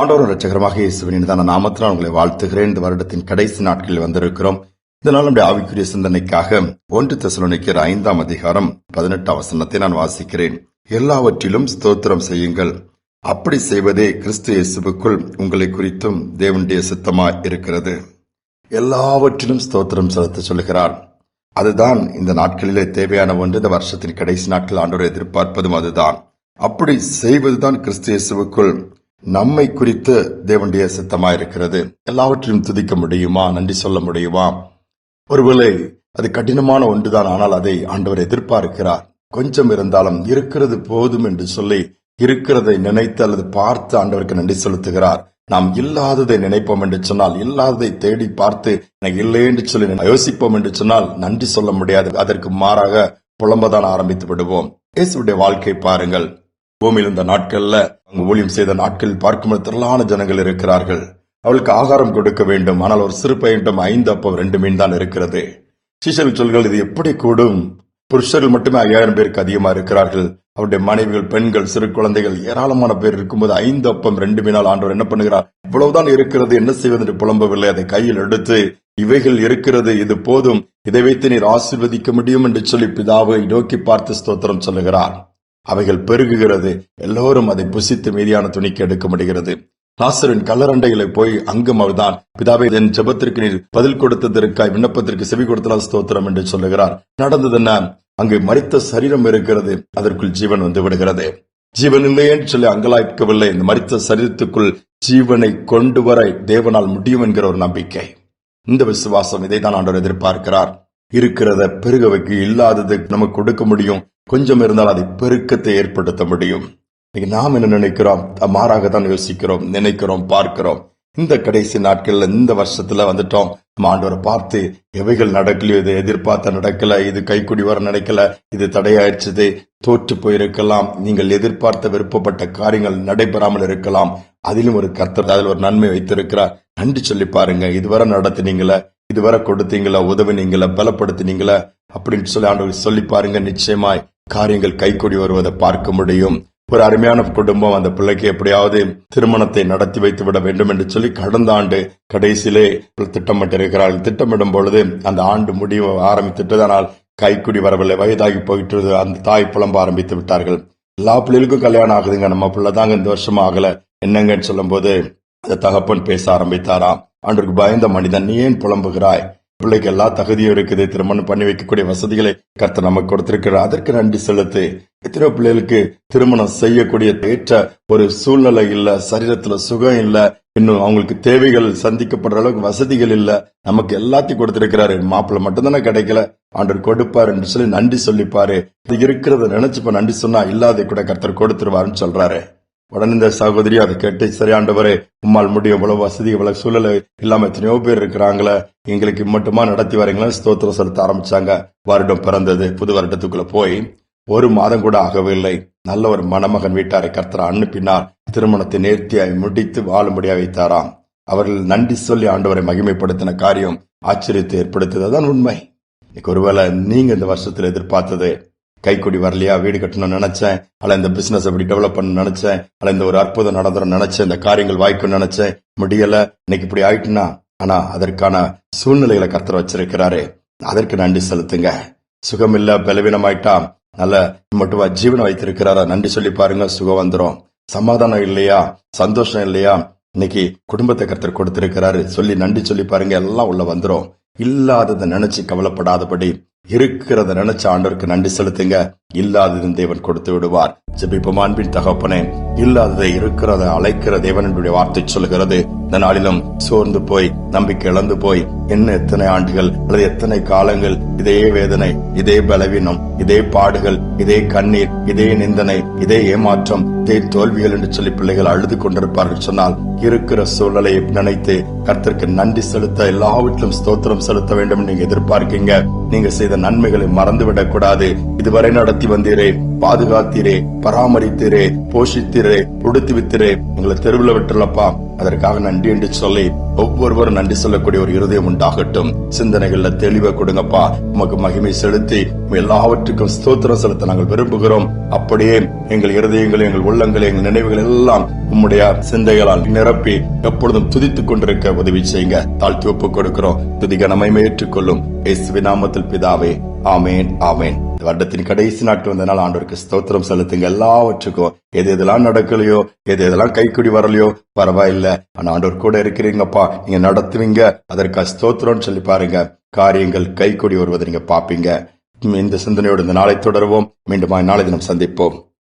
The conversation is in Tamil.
ஆண்டவர் ரட்சகரமாக இயேசுவின் தான் நாமத்தில் உங்களை வாழ்த்துகிறேன். இந்த வருடத்தின் கடைசி நாட்களில் வந்திருக்கிறோம். இதனால் நம்முடைய ஆவிக்குரிய சிந்தனைக்காக ஒன்று தெசலோனிக்கர் ஐந்தாம் அதிகாரம் பதினெட்டாம் வசனத்தை நான் வாசிக்கிறேன். எல்லாவற்றிலும் ஸ்தோத்திரம் செய்யுங்கள். அப்படி செய்வதே கிறிஸ்து இயேசுக்குள் உங்களை குறித்தும் தேவனுடைய சித்தமாய் இருக்கிறது. எல்லாவற்றிலும் ஸ்தோத்திரம் செலுத்த சொல்கிறார் அதுதான் இந்த நாட்களிலே தேவையான ஒன்று. இந்த வருஷத்தின் கடைசி நாட்கள் ஆண்டோரை எதிர்பார்ப்பதும் அதுதான். அப்படி செய்வதுதான் கிறிஸ்து இயேசுக்குள் நம்மை குறித்து தேவனுடைய சித்தமாயிருக்கிறது. எல்லாவற்றையும் துதிக்க முடியுமா? நன்றி சொல்ல முடியுமா? ஒருவேளை அது கடினமான ஒன்றுதான் ஆனால் அதை ஆண்டவர் எதிர்பார்க்கிறார். கொஞ்சம் இருந்தாலும் இருக்கிறது போதும் என்று சொல்லி இருக்கிறதை நினைத்து அல்லது பார்த்து ஆண்டவருக்கு நன்றி செலுத்துகிறார். நாம் இல்லாததை நினைப்போம் என்று சொன்னால் இல்லாததை தேடி பார்த்து எனக்கு இல்லை என்று சொல்லி யோசிப்போம் என்று சொன்னால் நன்றி சொல்ல முடியாது. அதற்கு மாறாக புலம்பதான் ஆரம்பித்து விடுவோம். இயேசுடைய வாழ்க்கை பாருங்கள். பூமியில் இந்த நாட்கள்ல அங்கு ஊழியம் செய்த நாட்கள் பார்க்கும் திரளான ஜனங்கள் இருக்கிறார்கள். அவளுக்கு ஆகாரம் கொடுக்க வேண்டும். ஆனால் ஒரு சிறு பையன்டம் ஐந்து அப்பம் ரெண்டு மீன் தான் இருக்கிறது. சீசல் சொல்கள் இது எப்படி கூடும்? புருஷர்கள் மட்டுமே ஐயாயிரம் பேருக்கு அதிகமா இருக்கிறார்கள். அவருடைய மனைவிகள் பெண்கள் சிறு குழந்தைகள் ஏராளமான பேர் இருக்கும்போது ஐந்து அப்பம் ரெண்டு மீனால் ஆண்டவர் என்ன பண்ணுகிறார்? இவ்வளவுதான் இருக்கிறது என்ன செய்வது என்று புலம்பவில்லை. அதை கையில் எடுத்து இவைகள் இருக்கிறது இது போதும். இதை வைத்து நீர் ஆசிர்வதிக்க முடியும் என்று சொல்லி பிதாவை நோக்கி பார்த்து ஸ்தோத்திரம் சொல்லுகிறார். அவைகள் பெருகுகிறது. எல்லோரும் அதை புசித்து மீதியான துணிக்கு எடுக்க முடிகிறது லாசரின் கல்லரண்டைகளை போய் அங்கும் அவர்தான். பிதாவை என் ஜெபத்திற்கு நீர் பதில் கொடுத்ததற்காய் விண்ணப்பத்திற்கு செவி கொடுத்தனால் ஸ்தோத்திரம் என்று சொல்லுகிறார். நடந்தது என்ன அங்கு மரித்த சரீரம் இருக்கிறது. அதற்குள் ஜீவன் வந்து விடுகிறது. ஜீவன் இல்லையென்று சொல்லி அங்கலாய்க்கவில்லை. இந்த மரித்த சரீரத்துக்குள் ஜீவனை கொண்டு வர தேவனால் முடியும் என்கிற ஒரு நம்பிக்கை. இந்த விசுவாசம் இதை தான் ஆண்டவர் எதிர்பார்க்கிறார். இருக்கிறத பெருகவைக்கு இல்லாதது நமக்கு கொடுக்க முடியும். கொஞ்சம் இருந்தால் அதை பெருக்கத்தை ஏற்படுத்த முடியும். இன்னைக்கு நாம் என்ன நினைக்கிறோம்? மாறாக தான் யோசிக்கிறோம் நினைக்கிறோம் பார்க்கிறோம். இந்த கடைசி நாட்கள்ல இந்த வருஷத்துல வந்துட்டோம். நம்ம ஆண்டவரை பார்த்து எவைகள் நடக்கலையோ இது எதிர்பார்த்த நடக்கல இது கைக்குடி வர நடக்கல இது தடையாயிடுச்சது தோற்று போயிருக்கலாம். நீங்கள் எதிர்பார்த்த விருப்பப்பட்ட காரியங்கள் நடைபெறாமல் இருக்கலாம். அதிலும் ஒரு கர்த்தர் அதில் ஒரு நன்மை வைத்திருக்கிறார். நன்றி சொல்லி பாருங்க இதுவரை நடத்தினீங்களா இதுவரை கொடுத்தீங்களா உதவினீங்களா பலப்படுத்தினீங்களா அப்படின்னு சொல்லி ஆண்டவர் சொல்லி பாருங்க நிச்சயமாய். காரியங்கள் கைகூடி வருவதை பார்க்க முடியும். ஒரு அருமையான குடும்பம் அந்த பிள்ளைக்கு எப்படியாவது திருமணத்தை நடத்தி வைத்து விட வேண்டும் என்று சொல்லி கடந்த ஆண்டு கடைசியிலே திட்டமிட்டிருக்கிறார்கள் திட்டமிடும் பொழுது அந்த ஆண்டு முடிவு ஆரம்பித்துட்டதனால் கைக்குடி வரவில்லை. வயதாகி போயிட்டு அந்த தாய் புலம்ப ஆரம்பித்து விட்டார்கள். எல்லா பிள்ளைகளுக்கும் கல்யாணம் ஆகுதுங்க. நம்ம பிள்ளை தாங்க இந்த வருஷம் ஆகல. என்னங்கன்னு சொல்லும் போது அந்த தகப்பன் பேச ஆரம்பித்தாராம். ஆண்டுக்கு பயந்த மனிதன் நீ ஏன் புலம்புகிறாய்? பிள்ளைக்கு எல்லா தகுதியும் இருக்குது. திருமணம் பண்ணி வைக்கக்கூடிய வசதிகளை கர்த்தர் நமக்கு கொடுத்திருக்கிறார். அதற்கு நன்றி செலுத்து எத்தனையோ பிள்ளைகளுக்கு திருமணம் செய்யக்கூடிய ஏற்ற ஒரு சூழ்நிலை இல்ல சரீரத்துல சுகம் இல்ல இன்னும் அவங்களுக்கு தேவைகள் சந்திக்கப்படுற அளவுக்கு வசதிகள் இல்ல. நமக்கு எல்லாத்தையும் கொடுத்திருக்கிறாரு. மாப்பிள்ள மட்டும்தானே கிடைக்கல. ஆண்டவர் கொடுப்பாரு என்று சொல்லி நன்றி சொல்லிப்பாரு. இது இருக்கிறத நினைச்சுப்ப நன்றி சொன்னா இல்லாத கூட கர்த்தர் கொடுத்துருவாருன்னு சொல்றாரு. உடனே இந்த சகோதரி அதை கேட்டு சரியாண்டவரே உம்மால் முடியும் இவ்வளவு வசதி இவ்வளவு சூழல் இல்லாம எத்தனையோ பேர் இருக்கிறாங்களே எங்களுக்கு மட்டுமா நடத்தி வரீங்களா? ஸ்தோத்திரம் செலுத்த ஆரம்பிச்சாங்க. வருடம் பிறந்தது. புது வருடத்துக்குள்ள போய் ஒரு மாதம் கூட ஆகவில்லை. நல்ல ஒரு மணமகன் வீட்டாரை கர்த்தர் அனுப்பினார். திருமணத்தை நேர்த்தியாய் முடித்து வாழும்படியா வைத்தாராம். அவர்கள் நன்றி சொல்லி ஆண்டவரை மகிமைப்படுத்தின காரியம் ஆச்சரியத்தை ஏற்படுத்தியதுதான் உண்மை. இன்னைக்கு ஒருவேளை நீங்க இந்த வருஷத்துல எதிர்பார்த்தது கைக்குடி வரலையா? வீடு கட்டணும்னு நினைச்சேன். அல்ல இந்த பிசினஸ் அப்படி டெவலப் பண்ண நினைச்சேன். அல்ல இந்த ஒரு அற்புதம் நடந்துடும் நினைச்சேன். இந்த காரியங்கள் வாய்க்கும் நினைச்சேன். முடியல. இன்னைக்கு இப்படி ஆயிட்டுனா? ஆனா அதற்கான சூழ்நிலைகளை கர்த்தர் வச்சிருக்கிறாரு. அதற்கு நன்றி செலுத்துங்க. சுகம் இல்ல பலவீனமாயிட்டா நல்ல மட்டுமா ஜீவனை வைத்திருக்கிறாரா? நன்றி சொல்லி பாருங்க. சுகம் வந்துரும். சமாதானம் இல்லையா? சந்தோஷம் இல்லையா? இன்னைக்கு குடும்பத்தை கர்த்தர் கொடுத்திருக்கிறாரு. சொல்லி நன்றி சொல்லி பாருங்க. எல்லாம் உள்ள வந்துரும். இல்லாததை நினைச்சு கவலைப்படாதபடி. இருக்கிறத நினைச்ச ஆண்டவருக்கு நன்றி செலுத்துங்க. இல்லாததும் தேவன் கொடுத்து விடுவார். ஜபிப்போம் அன்பின் தகப்பனே இல்லாததை இருக்கிறத அழைக்கிற தேவனுடைய வார்த்தை சொல்கிறது இந்த நாளிலும் சோர்ந்து போய் நம்பிக்கை இழந்து போய் என்ன எத்தனை ஆண்டுகள் அல்லது எத்தனை காலங்கள் இதே வேதனை இதே பலவீனம் இதே பாடுகள் இதே கண்ணீர் இதே நிந்தனை இதே ஏமாற்றம் இதே தோல்விகள் என்று சொல்லி பிள்ளைகள் அழுது கொண்டிருப்பார்கள். சொன்னால் இருக்கிற சூழலை நினைத்து கர்த்தருக்கு நன்றி செலுத்த எல்லாவற்றிலும் ஸ்தோத்திரம் செலுத்த வேண்டும் நீங்க எதிர்பார்க்கீங்க. நீங்க செய்த நன்மைகளை மறந்துவிடக் கூடாது இதுவரை நடத்தி வந்தீரே பாதுகாத்தீரே பராமரித்தீரே போஷித்தீரே உடுத்துவித்தீரே. எங்களை தெருவில் விட்டுலப்பா அதற்காக நன்றி என்று சொல்லி ஒவ்வொருவரும் நன்றி சொல்லக்கூடிய ஒரு இருதயம் உண்டாகட்டும். சிந்தனைகள்ல தெளிவை கொடுங்கப்பா. உமக்கு மகிமை செலுத்தி எல்லாவற்றுக்கும் ஸ்தோத்திரம் செலுத்த நாங்கள் விரும்புகிறோம். அப்படியே எங்கள் இருதயங்கள் எங்கள் உள்ளங்கள் எங்கள் நினைவுகள் எல்லாம் உம்முடைய சிந்தைகளால் நிரப்பி எப்பொழுதும் துதித்துக் கொண்டிருக்க உதவி செய்யுங்க. தாழ்த்தி ஒப்புக் கொடுக்கிறோம். துதி நம்மை ஏற்றுக்கொள்ளும். இயேசுவின் நாமத்தில் பிதாவே. ஆமேன் ஆமேன். வருடத்தின் கடைசி நாட்கள் வந்தனால் ஆண்டோருக்கு ஸ்தோத்திரம் செலுத்துங்க எல்லாவற்றுக்கும் எது எதெல்லாம் நடக்கலையோ எது எதெல்லாம் கைக்குடி வரலையோ பரவாயில்ல. ஆனா ஆண்டோர் கூட இருக்கிறீங்கப்பா. நீங்க நடத்துவீங்க. அதற்கு ஸ்தோத்திரம்னு சொல்லி பாருங்க. காரியங்கள் கைக்குடி வருவதை நீங்க பாப்பீங்க இந்த சிந்தனையோடு இந்த நாளை தொடருவோம். மீண்டும் நாளை தினம் சந்திப்போம்.